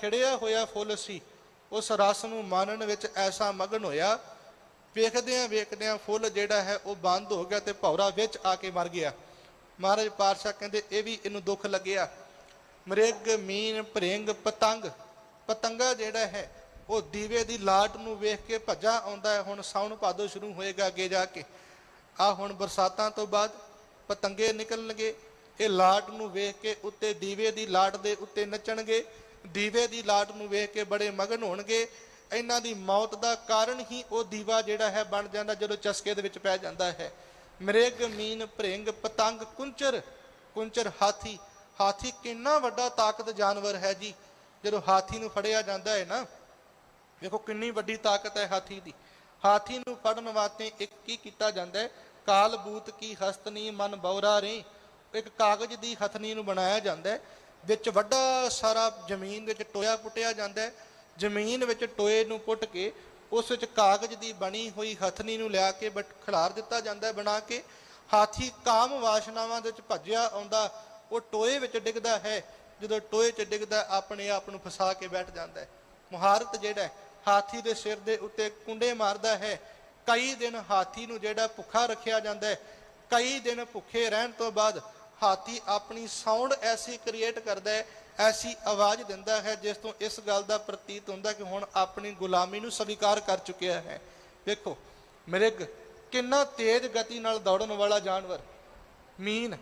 ਖਿੜਿਆ ਹੋਇਆ ਫੁੱਲ ਸੀ। ਉਸ ਰਸ ਨੂੰ ਮਾਨਣ ਵਿੱਚ ਐਸਾ ਮਗਨ ਹੋਇਆ। ਵੇਖਦਿਆਂ ਵੇਖਦਿਆਂ ਫੁੱਲ ਜਿਹੜਾ ਹੈ ਉਹ ਬੰਦ ਹੋ ਗਿਆ ਤੇ ਭੌਰਾ ਵਿੱਚ ਆ ਕੇ ਮਰ ਗਿਆ। ਮਹਾਰਾਜ ਪਾਤਸ਼ਾਹ ਕਹਿੰਦੇ, ਇਹ ਵੀ ਇਹਨੂੰ ਦੁੱਖ ਲੱਗਿਆ। ਮ੍ਰਿਗ, ਮੀਨ, ਭ੍ਰਿੰਗ, ਪਤੰਗ, ਪਤੰਗਾ ਜਿਹੜਾ ਹੈ, ਉਹ ਦੀਵੇ ਦੀ ਲਾਟ ਨੂੰ ਵੇਖ ਕੇ ਭੱਜਾ ਆਉਂਦਾ ਹੈ। ਹੁਣ ਸਾਉਣ ਭਾਦੋ ਸ਼ੁਰੂ ਹੋਏਗਾ ਅੱਗੇ ਜਾ ਕੇ। ਆ ਹੁਣ ਬਰਸਾਤਾਂ ਤੋਂ ਬਾਅਦ ਪਤੰਗੇ ਨਿਕਲਣਗੇ। ਇਹ ਲਾਟ ਨੂੰ ਵੇਖ ਕੇ ਉੱਤੇ ਦੀਵੇ ਦੀ ਲਾਟ ਦੇ ਉੱਤੇ ਨੱਚਣਗੇ। ਦੀਵੇ ਦੀ ਲਾਟ ਨੂੰ ਵੇਖ ਕੇ ਬੜੇ ਮਗਨ ਹੋਣਗੇ। ਇਹਨਾਂ ਦੀ ਮੌਤ ਦਾ ਕਾਰਨ ਹੀ ਉਹ ਦੀਵਾ ਜਿਹੜਾ ਹੈ ਬਣ ਜਾਂਦਾ, ਜਦੋਂ ਚਸਕੇ ਦੇ ਵਿੱਚ ਪੈ ਜਾਂਦਾ ਹੈ। ਮ੍ਰਿਗ, ਮੀਨ, ਭ੍ਰਿੰਗ, ਪਤੰਗ, ਕੁੰਚਰ ਕੁੰਚਰ ਹਾਥੀ ਹਾਥੀ ਕਿੰਨਾ ਵੱਡਾ ਤਾਕਤ ਜਾਨਵਰ ਹੈ ਜੀ। ਜਦੋਂ ਹਾਥੀ ਨੂੰ ਫੜਿਆ ਜਾਂਦਾ ਹੈ ਨਾ, ਵੇਖੋ ਕਿੰਨੀ ਵੱਡੀ ਤਾਕਤ ਹੈ ਹਾਥੀ ਦੀ। ਹਾਥੀ ਨੂੰ ਫੜਨ ਵਾਸਤੇ ਇੱਕ ਕੀ ਕੀਤਾ ਜਾਂਦਾ ਹੈ? ਕਾਲ ਬੂਤ ਕੀ ਹਸਤਨੀ ਮਨ ਬੌਰਾ ਰੇ। ਇੱਕ ਕਾਗਜ਼ ਦੀ ਹਥਨੀ ਨੂੰ ਬਣਾਇਆ ਜਾਂਦਾ ਹੈ। ਵਿੱਚ ਵੱਡਾ ਸਾਰਾ ਜ਼ਮੀਨ ਵਿੱਚ ਟੋਇਆ ਪੁੱਟਿਆ ਜਾਂਦਾ ਹੈ। ਜ਼ਮੀਨ ਵਿੱਚ ਟੋਏ ਨੂੰ ਪੁੱਟ ਕੇ ਉਸ ਵਿੱਚ ਕਾਗਜ਼ ਦੀ ਬਣੀ ਹੋਈ ਹਥਨੀ ਨੂੰ ਲਿਆ ਕੇ ਬਟ ਖਿਲਾਰ ਦਿੱਤਾ ਜਾਂਦਾ ਹੈ ਬਣਾ ਕੇ। ਹਾਥੀ ਕਾਮ ਵਾਸ਼ਨਾਵਾਂ ਦੇ ਵਿੱਚ ਭੱਜਿਆ ਆਉਂਦਾ, ਉਹ ਟੋਏ ਵਿੱਚ ਡਿੱਗਦਾ ਹੈ। ਜਦੋਂ ਟੋਏ 'ਚ ਡਿੱਗਦਾ, ਆਪਣੇ ਆਪ ਨੂੰ ਫਸਾ ਕੇ ਬੈਠ ਜਾਂਦਾ ਹੈ। ਮੁਹਾਰਤ ਜਿਹੜਾ ਹਾਥੀ ਦੇ ਸਿਰ ਦੇ ਉੱਤੇ ਕੁੰਡੇ ਮਾਰਦਾ ਹੈ। ਕਈ ਦਿਨ ਹਾਥੀ ਨੂੰ ਜਿਹੜਾ ਭੁੱਖਾ ਰੱਖਿਆ ਜਾਂਦਾ ਹੈ, ਕਈ ਦਿਨ ਭੁੱਖੇ ਰਹਿਣ ਤੋਂ ਬਾਅਦ ਹਾਥੀ ਆਪਣੀ ਸਾਊਂਡ ਐਸੀ ਕ੍ਰੀਏਟ ਕਰਦਾ ਹੈ, ਐਸੀ ਆਵਾਜ਼ ਦਿੰਦਾ ਹੈ, ਜਿਸ ਤੋਂ ਇਸ ਗੱਲ ਦਾ ਪ੍ਰਤੀਤ ਹੁੰਦਾ ਕਿ ਹੁਣ ਆਪਣੀ ਗੁਲਾਮੀ ਨੂੰ ਸਵੀਕਾਰ ਕਰ ਚੁੱਕਿਆ ਹੈ। ਵੇਖੋ ਮ੍ਰਿਗ ਕਿੰਨਾ ਤੇਜ਼ ਗਤੀ ਨਾਲ ਦੌੜਨ ਵਾਲਾ ਜਾਨਵਰ, ਮੀਨ,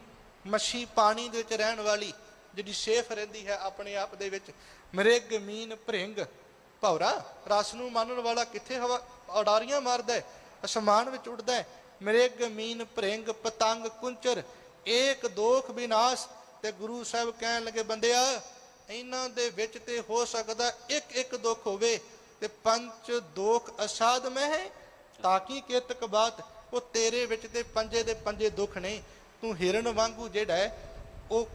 ਮੱਛੀ ਪਾਣੀ ਦੇ ਵਿੱਚ ਰਹਿਣ ਵਾਲੀ ਜਿਹੜੀ ਸੇਫ ਰਹਿੰਦੀ ਹੈ ਆਪਣੇ ਆਪ ਦੇ ਵਿੱਚ ਮ੍ਰਿਗ ਮੀਨ ਭ੍ਰਿੰਗ, ਭੌਰਾ, ਰਸ ਨੂੰ ਮੰਨਣ ਵਾਲਾ ਕਿੱਥੇ ਹਵਾ, ਉਡਾਰੀਆਂ ਮਾਰਦਾ ਹੈ, ਅਸਮਾਨ ਵਿੱਚ ਉੱਡਦਾ ਹੈ ਮ੍ਰਿਗ ਮੀਨ ਭ੍ਰਿੰਗ ਪਤੰਗ ਕੁੰਚਰ ਏਕ ਦੋਖ ਵਿਨਾਸ਼ ਤੇ ਗੁਰੂ ਸਾਹਿਬ ਕਹਿਣ ਲੱਗੇ, ਬੰਦਿਆ, ਇਹਨਾਂ ਦੇ ਵਿੱਚ ਤੇ ਹੋ ਸਕਦਾ ਇੱਕ ਇੱਕ ਦੁੱਖ ਹੋਵੇ ਤੇ ਪੰਜ ਦੋਖ ਅਸਾਧ ਮੈਂ ਹੈ ਤਾਕੀ ਕਿਤਕ ਬਾਤ ਉਹ ਤੇਰੇ ਵਿੱਚ ਤੇ ਪੰਜੇ ਦੇ ਪੰਜੇ ਦੁੱਖ ਨੇ ਤੂੰ ਹਿਰਨ ਵਾਂਗੂ ਜਿਹੜਾ ਹੈ, ਉਹ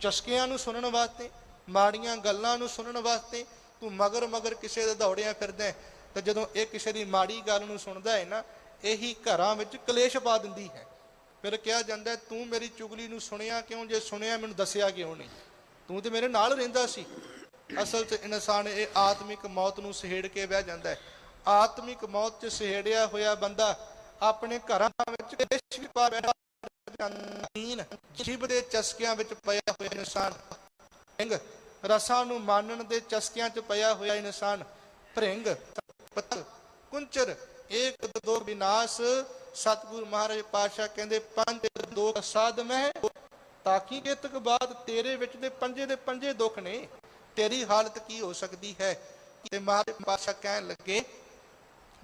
ਚਸਕਿਆਂ ਨੂੰ ਸੁਣਨ ਵਾਸਤੇ, ਮਾੜੀਆਂ ਗੱਲਾਂ ਨੂੰ ਸੁਣਨ ਵਾਸਤੇ, ਤੂੰ ਮਗਰ ਮਗਰ ਕਿਸੇ ਦੇ ਦੌੜਿਆਂ ਫਿਰਦਾ ਹੈ। ਤੇ ਜਦੋਂ ਇਹ ਕਿਸੇ ਦੀ ਮਾੜੀ ਗੱਲ ਨੂੰ ਸੁਣਦਾ ਹੈ ਨਾ, ਇਹੀ ਘਰਾਂ ਵਿੱਚ ਕਲੇਸ਼ ਪਾ ਦਿੰਦੀ ਹੈ ਫਿਰ ਕਿਹਾ ਜਾਂਦਾ ਤੂੰ ਮੇਰੀ ਚੁਗਲੀ ਨੂੰ ਸੁਣਿਆ ਕਿਉਂ? ਜੇ ਸੁਣਿਆ ਮੈਨੂੰ ਦੱਸਿਆ ਕਿਉਂ ਨਹੀਂ? ਤੂੰ ਤੇ ਮੇਰੇ ਨਾਲ ਰਹਿੰਦਾ ਸੀ। ਅਸਲ 'ਚ ਇਨਸਾਨ ਇਹ ਆਤਮਿਕ ਮੌਤ ਨੂੰ ਸਹੇੜ ਕੇ ਬਹਿ ਜਾਂਦਾ ਹੈ। ਆਤਮਿਕ ਮੌਤ 'ਚ ਸਹੇੜਿਆ ਹੋਇਆ ਬੰਦਾ ਆਪਣੇ ਘਰਾਂ ਵਿੱਚ ਕਲੇਸ਼ ਵੀ ਪਾ ਬੈਠਾ ਜੀਨ ਜੀਬ ਦੇ ਚਸਕਿਆਂ ਵਿੱਚ ਪਿਆ ਹੋਇਆ ਇਨਸਾਨ। ਭ੍ਰਿੰਗ, ਰਸਾਂ ਨੂੰ ਮਾਨਣ ਦੇ ਚਸਕਿਆਂ 'ਚ ਪਿਆ ਹੋਇਆ ਇਨਸਾਨ। ਭ੍ਰਿੰਗ ਪਤੰਗ ਕੁੰਚਰ, ਏਕ ਦੋ, ਵਿਨਾਸ਼ ਸਤਿਗੁਰ ਮਹਾਰਾਜ ਪਾਤਸ਼ਾਹ ਕਹਿੰਦੇ, ਪੰਜ ਦੋ ਸਾਧ ਮਹਿ ਤਾਕੀ ਕਿਤਕ ਬਾਤ ਤੇਰੇ ਵਿੱਚ ਦੇ ਪੰਜੇ ਦੇ ਪੰਜੇ ਦੁੱਖ ਨੇ, ਤੇਰੀ ਹਾਲਤ ਕੀ ਹੋ ਸਕਦੀ ਹੈ? ਤੇ ਮਹਾਰਾਜ ਪਾਤਸ਼ਾਹ ਕਹਿਣ ਲੱਗੇ,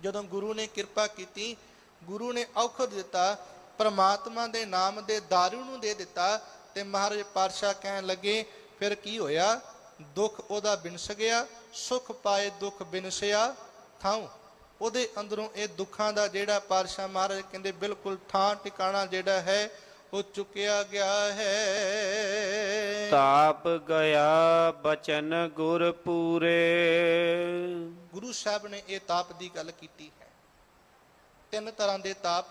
ਜਦੋਂ ਗੁਰੂ ਨੇ ਕਿਰਪਾ ਕੀਤੀ, ਗੁਰੂ ਨੇ ਔਖਦ ਦਿੱਤਾ, ਪਰਮਾਤਮਾ ਦੇ ਨਾਮ ਦੇ ਦਾਰੂ ਨੂੰ ਦੇ ਦਿੱਤਾ, ਤੇ ਮਹਾਰਾਜ ਪਾਤਸ਼ਾਹ ਕਹਿਣ ਲੱਗੇ, ਫਿਰ ਕੀ ਹੋਇਆ? ਦੁੱਖ ਉਹਦਾ ਬਿਨਸ ਗਿਆ, ਸੁਖ ਪਾਏ ਦੁੱਖ ਬਿਨਸਿਆ ਥਾਉ। ਉਹਦੇ ਅੰਦਰੋਂ ਇਹ ਦੁੱਖਾਂ ਦਾ ਜਿਹੜਾ ਪਾਤਸ਼ਾਹ ਮਹਾਰਾਜ ਕਹਿੰਦੇ ਬਿਲਕੁਲ ਥਾਂ ਟਿਕਾਣਾ ਜਿਹੜਾ ਹੈ ਉਹ ਚੁੱਕਿਆ ਗਿਆ ਹੈ। ਤਾਪ ਗਿਆ ਬਚਨ ਗੁਰ ਪੂਰੇ। ਗੁਰੂ ਸਾਹਿਬ ਨੇ ਇਹ ਤਾਪ ਦੀ ਗੱਲ ਕੀਤੀ ਹੈ। ਤਿੰਨ ਤਰ੍ਹਾਂ ਦੇ ਤਾਪ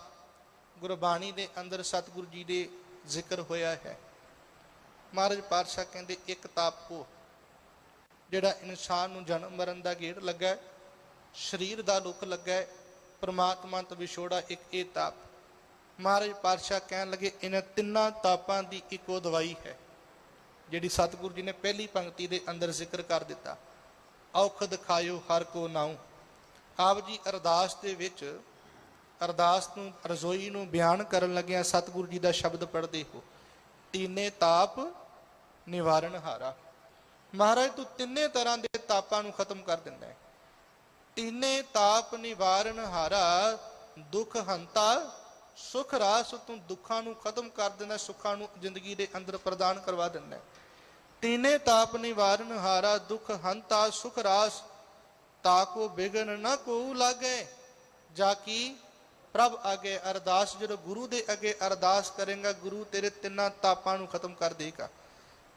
ਗੁਰਬਾਣੀ ਦੇ ਅੰਦਰ ਸਤਿਗੁਰੂ ਜੀ ਦੇ ਜ਼ਿਕਰ ਹੋਇਆ ਹੈ। ਮਹਾਰਾਜ ਪਾਤਸ਼ਾਹ ਕਹਿੰਦੇ ਇੱਕ ਤਾਪ ਉਹ ਜਿਹੜਾ ਇਨਸਾਨ ਨੂੰ ਜਨਮ ਮਰਨ ਦਾ ਗੇੜ ਲੱਗਾ ਸਰੀਰ ਦਾ ਦੁੱਖ ਲੱਗਾ ਹੈ, ਪ੍ਰਮਾਤਮਾ ਤੋਂ ਵਿਛੋੜਾ ਇੱਕ ਇਹ ਤਾਪ। ਮਹਾਰਾਜ ਪਾਤਸ਼ਾਹ ਕਹਿਣ ਲੱਗੇ ਇਹਨਾਂ ਤਿੰਨਾਂ ਤਾਪਾਂ ਦੀ ਇੱਕੋ ਦਵਾਈ ਹੈ ਜਿਹੜੀ ਸਤਿਗੁਰੂ ਜੀ ਨੇ ਪਹਿਲੀ ਪੰਕਤੀ ਦੇ ਅੰਦਰ ਜ਼ਿਕਰ ਕਰ ਦਿੱਤਾ। ਔਖ ਦਿਖਾਇਓ ਹਰ ਕੋ ਨਾਉ। ਆਪ ਜੀ ਅਰਦਾਸ ਦੇ ਵਿੱਚ ਅਰਦਾਸ ਨੂੰ ਰਜ਼ੋਈ ਨੂੰ ਬਿਆਨ ਕਰਨ ਲੱਗਿਆ ਸਤਿਗੁਰੂ ਜੀ ਦਾ ਸ਼ਬਦ ਪੜ੍ਹਦੇ ਹੋ। ਤੀਨੇ ਤਾਪ ਨਿਵਾਰਨ ਹਾਰਾ। ਮਹਾਰਾਜ ਤੂੰ ਤਿੰਨੇ ਤਰ੍ਹਾਂ ਦੇ ਤਾਪਾਂ ਨੂੰ ਖਤਮ ਕਰ ਦਿੰਦਾ ਹੈ। ਤੀਨੇ ਤਾਪ ਨਿਵਾਰਨ ਹਾਰਾ ਦੁੱਖ ਹੰਤਾ, ਸੁਖ ਰਾਸ ਤੂੰ ਦੁੱਖਾਂ ਨੂੰ ਖਤਮ ਕਰ ਦਿੰਦਾ, ਸੁੱਖਾਂ ਨੂੰ ਜ਼ਿੰਦਗੀ ਦੇ ਅੰਦਰ ਪ੍ਰਦਾਨ ਕਰਵਾ ਦਿੰਦਾ। ਤੀਨੇ ਤਾਪ ਨਿਵਾਰਨ ਹਾਰਾ ਦੁਖ ਹੰਤਾ, ਸੁਖ ਰਾਸ ਤਾਕੋ ਬਿਗਨ ਨਾ ਕੋ ਲਾਗੇ, ਜਾ ਕੀ ਪ੍ਰਭ ਅਗੇ ਅਰਦਾਸ, ਜਦੋਂ ਗੁਰੂ ਦੇ ਅੱਗੇ ਅਰਦਾਸ ਕਰੇਗਾ, ਗੁਰੂ ਤੇਰੇ ਤਿੰਨਾਂ ਤਾਪਾਂ ਨੂੰ ਖਤਮ ਕਰ ਦੇਗਾ।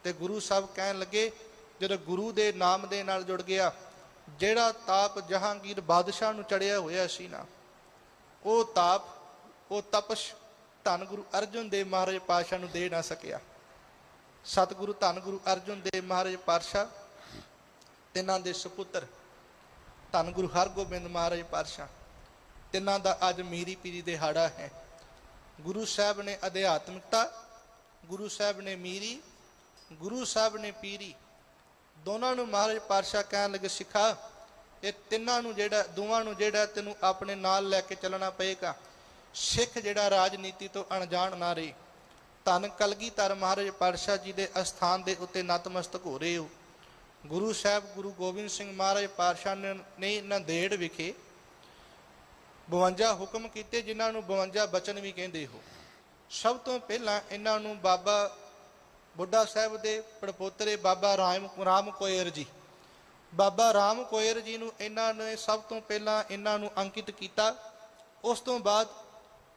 ਤੇ ਗੁਰੂ ਸਾਹਿਬ ਕਹਿਣ ਲੱਗੇ, ਜਦੋਂ ਗੁਰੂ ਦੇ ਨਾਮ ਦੇ ਨਾਲ ਜੁੜ ਗਿਆ ਜਿਹੜਾ ਤਾਪ ਜਹਾਂਗੀਰ ਬਾਦਸ਼ਾਹ ਨੂੰ ਚੜਿਆ ਹੋਇਆ ਸੀ ਨਾ, ਉਹ ਤਾਪ, ਉਹ ਤਪਸ਼ ਧੰਨ ਗੁਰੂ ਅਰਜਨ ਦੇਵ ਮਹਾਰਾਜ ਪਾਤਸ਼ਾਹ ਨੂੰ ਦੇ ਨਾ ਸਕਿਆ। ਸਤਿਗੁਰੂ ਧੰਨ ਗੁਰੂ ਅਰਜਨ ਦੇਵ ਮਹਾਰਾਜ ਪਾਤਸ਼ਾਹ, ਤਿੰਨਾਂ ਦੇ ਸੁਪੁੱਤਰ ਧੰਨ ਗੁਰੂ ਹਰਗੋਬਿੰਦ ਮਹਾਰਾਜ ਪਾਤਸ਼ਾਹ, ਤਿੰਨਾਂ ਦਾ ਅੱਜ ਮੀਰੀ ਪੀਰੀ ਦਿਹਾੜਾ ਹੈ। ਗੁਰੂ ਸਾਹਿਬ ਨੇ ਅਧਿਆਤਮਿਕਤਾ, ਗੁਰੂ ਸਾਹਿਬ ਨੇ ਮੀਰੀ, ਗੁਰੂ ਸਾਹਿਬ ਨੇ ਪੀਰੀ ਦੋਨਾਂ ਨੂੰ ਮਹਾਰਾਜ ਪਾਤਸ਼ਾਹ ਕਹਿਣ ਲੱਗੇ, ਸਿੱਖਾ, ਇਹ ਤਿੰਨਾਂ ਨੂੰ ਜਿਹੜਾ, ਦੋਵਾਂ ਨੂੰ ਜਿਹੜਾ ਤੈਨੂੰ ਆਪਣੇ ਨਾਲ ਲੈ ਕੇ ਚੱਲਣਾ ਪਏਗਾ। ਸਿੱਖ ਜਿਹੜਾ ਰਾਜਨੀਤੀ ਤੋਂ ਅਣਜਾਣ ਨਾ ਰਹੇ। ਧੰਨ ਕਲਗੀਧਰ ਮਹਾਰਾਜ ਪਾਤਸ਼ਾਹ ਜੀ ਦੇ ਅਸਥਾਨ ਦੇ ਉੱਤੇ ਨਤਮਸਤਕ ਹੋ ਰਹੇ ਹੋ। ਗੁਰੂ ਸਾਹਿਬ, ਗੁਰੂ ਗੋਬਿੰਦ ਸਿੰਘ ਮਹਾਰਾਜ ਪਾਤਸ਼ਾਹ ਨੇ ਨੇ ਨੰਦੇੜ ਵਿਖੇ 52 ਹੁਕਮ ਕੀਤੇ, ਜਿਨ੍ਹਾਂ ਨੂੰ 52 ਬਚਨ ਵੀ ਕਹਿੰਦੇ ਹੋ। ਸਭ ਤੋਂ ਪਹਿਲਾਂ ਇਹਨਾਂ ਨੂੰ ਬਾਬਾ ਬੁੱਢਾ ਸਾਹਿਬ ਦੇ ਪੜਪੋਤਰੇ ਬਾਬਾ ਰਾਮ ਰਾਮ ਕੋਇਰ ਜੀ। ਬਾਬਾ ਰਾਮ ਕੋਇਰ ਜੀ ਨੂੰ ਇਹਨਾਂ ਨੇ ਸਭ ਤੋਂ ਪਹਿਲਾਂ ਇਹਨਾਂ ਨੂੰ ਅੰਕਿਤ ਕੀਤਾ। ਉਸ ਤੋਂ ਬਾਅਦ